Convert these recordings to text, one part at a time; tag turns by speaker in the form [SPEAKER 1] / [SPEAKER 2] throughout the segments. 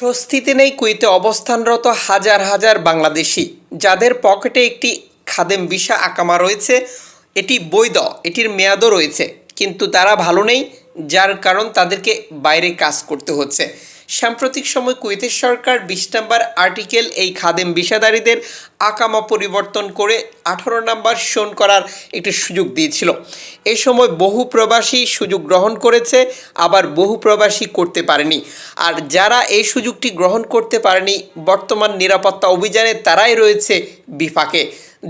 [SPEAKER 1] স্বস্তিতে নেই কুইতে অবস্থানরত হাজার হাজার বাংলাদেশি, যাদের পকেটে একটি খাদেম ভিসা আকামা রয়েছে, এটি বৈধ, এটির মেয়াদও রয়েছে। কিন্তু তারা ভালো নেই, যার কারণ তাদেরকে বাইরে কাজ করতে হচ্ছে। সাম্প্রতিক সময় কুয়েতের সরকার বিশ নম্বর আর্টিকেল এই খাদেম ভিসাদারীদের আকামা পরিবর্তন করে আঠারো নম্বর শোন করার একটি সুযোগ দিয়েছিল। এ সময় বহু প্রবাসী সুযোগ গ্রহণ করেছে, আবার বহু প্রবাসী করতে পারেনি। আর যারা এই সুযোগটি গ্রহণ করতে পারেনি, বর্তমান নিরাপত্তা অভিযানে তারাই রয়েছে বিপাকে।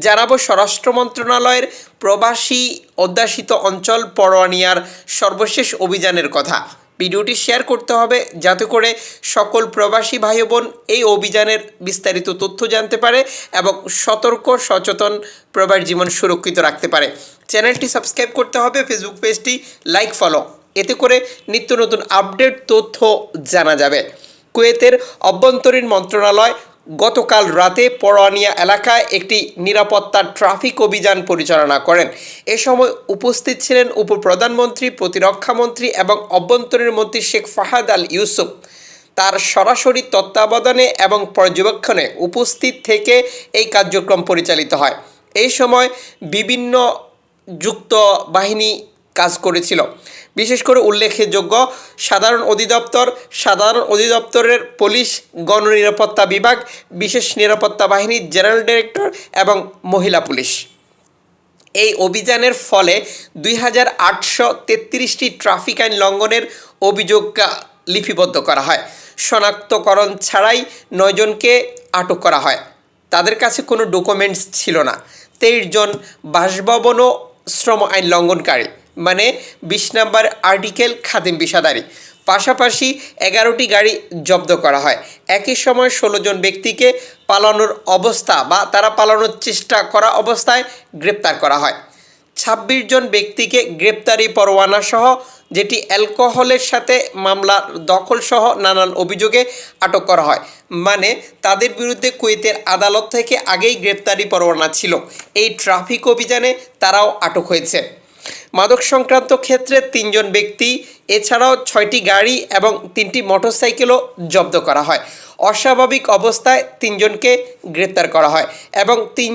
[SPEAKER 1] জানাব স্বরাষ্ট্র মন্ত্রণালয়ের প্রবাসী অধ্যাসিত অঞ্চল পরোয়ানিয়ার সর্বশেষ অভিযানের কথা। ভিডিওটি শেয়ার করতে হবে যাতে করে সকল প্রবাসী ভাই বোন এই অভিযানের বিস্তারিত তথ্য জানতে পারে এবং সতর্ক, সচেতন প্রবাস জীবন সুরক্ষিত রাখতে পারে। চ্যানেলটি সাবস্ক্রাইব করতে হবে, ফেসবুক পেজটি লাইক, ফলো। এতে করে নিত্য নতুন আপডেট তথ্য জানা যাবে। কুয়েতের অভ্যন্তরীণ মন্ত্রণালয় গতকাল রাতে পরোয়ানিয়া এলাকায় একটি নিরাপত্তা ট্রাফিক অভিযান পরিচালনা করেন। এ সময় উপস্থিত ছিলেন উপপ্রধানমন্ত্রী প্রতিরক্ষামন্ত্রী এবং অভ্যন্তরীণ মন্ত্রী শেখ ফাহাদ আল ইউসুফ। তার সরাসরি তত্ত্বাবধানে এবং পর্যবেক্ষণে উপস্থিত থেকে এই কার্যক্রম পরিচালিত হয়। এই সময় বিভিন্ন যুক্ত বাহিনী কাজ করেছিল। বিশেষ করে উল্লেখযোগ্য সাধারণ অধিদপ্তর, সাধারণ অধিদপ্তরের পুলিশ গণনিরাপত্তা বিভাগ, বিশেষ নিরাপত্তা বাহিনী, জেনারেল ডিরেক্টর এবং মহিলা পুলিশ। এই অভিযানের ফলে দুই হাজার আটশো ট্রাফিক আইন লঙ্ঘনের অভিযোগ লিপিবদ্ধ করা হয়। শনাক্তকরণ ছাড়াই নয়জনকে আটক করা হয়। তাদের কাছে কোনো ডকুমেন্টস ছিল না। তেইশ জন বাসভবন ও শ্রম আইন লঙ্ঘনকারী। মানে বিশ নম্বর আর্টিকেল খাদিম বিষাদারী। পাশাপাশি এগারোটি গাড়ি জব্দ করা হয়। একই সময় ষোলো জন ব্যক্তিকে পালানোর অবস্থা বা তারা পালানোর চেষ্টা করা অবস্থায় গ্রেপ্তার করা হয়। ছাব্বিশ জন ব্যক্তিকে গ্রেপ্তারি পরোয়ানা সহ, যেটি অ্যালকোহলের সাথে মামলা দখলসহ নানান অভিযোগে আটক করা হয়। মানে তাদের বিরুদ্ধে কুয়েতের আদালত থেকে আগেই গ্রেপ্তারি পরোয়ানা ছিল। এই ট্রাফিক অভিযানে তারাও আটক হয়েছে। মাদক সংক্রান্ত ক্ষেত্রে তিনজন ব্যক্তি, এছাড়াও ছয়টি গাড়ি এবং তিনটি মোটরসাইকেলও জব্দ করা হয়। অস্বাভাবিক অবস্থায় তিনজনকে গ্রেপ্তার করা হয় এবং তিন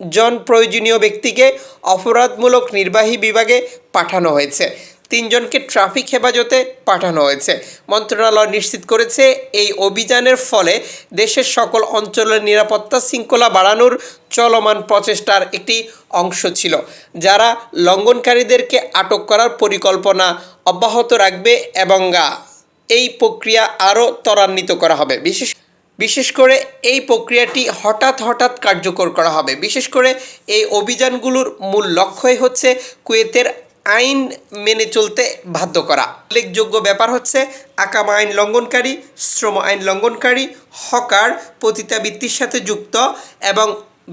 [SPEAKER 1] জন প্রয়োজনীয় ব্যক্তিকে অপরাধমূলক নির্বাহী বিভাগে পাঠানো হয়েছে। তিনজনকে ট্রাফিক হেফাজতে পাঠানো হয়েছে। মন্ত্রণালয় নিশ্চিত করেছে এই অভিযানের ফলে দেশের সকল অঞ্চলের নিরাপত্তা শৃঙ্খলা বাড়ানোর চলমান প্রচেষ্টার একটি অংশ ছিল, যারা লঙ্ঘনকারীদেরকে আটক করার পরিকল্পনা অব্যাহত রাখবে এবং এই প্রক্রিয়া আরও ত্বরান্বিত করা হবে। বিশেষ বিশেষ করে এই প্রক্রিয়াটি হঠাৎ হঠাৎ কার্যকর করা হবে। বিশেষ করে এই অভিযানগুলোর মূল লক্ষ্যই হচ্ছে কুয়েতের আইন মেনে চলতে বাধ্য করা। উল্লেখযোগ্য ব্যাপার হচ্ছে, আকামা আইন লঙ্ঘনকারী, শ্রম আইন লঙ্ঘনকারী, হকার, পতিতাবৃত্তির সাথে যুক্ত এবং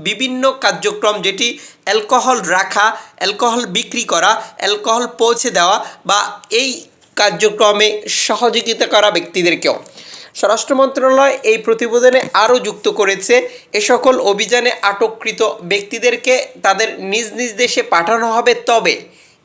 [SPEAKER 1] বিভিন্ন কার্যক্রম যেটি অ্যালকোহল রাখা, অ্যালকোহল বিক্রি করা, অ্যালকোহল পৌঁছে দেওয়া বা এই কার্যক্রমে সহযোগিতা করা ব্যক্তিদেরকেও। স্বরাষ্ট্র মন্ত্রণালয় এই প্রতিবেদনে আরও যুক্ত করেছে, এ সকল অভিযানে আটককৃত ব্যক্তিদেরকে তাদের নিজ নিজ দেশে পাঠানো হবে তবে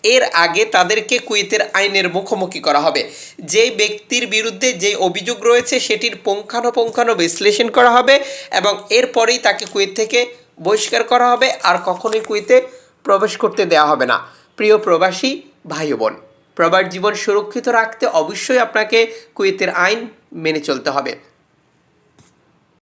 [SPEAKER 1] এর আগে তাদেরকে কুয়েতের আইনের মুখোমুখি করা হবে। যেই ব্যক্তির বিরুদ্ধে যে অভিযোগ রয়েছে, সেটির পুঙ্খানুপুঙ্খানু বিশ্লেষণ করা হবে এবং এরপরেই তাকে কুয়েত থেকে বহিষ্কার করা হবে। আর কখনোই কুয়েতে প্রবেশ করতে দেওয়া হবে না। প্রিয় প্রবাসী ভাই বোন প্রবাস জীবন সুরক্ষিত রাখতে অবশ্যই আপনাকে কুয়েতের আইন মেনে চলতে হবে।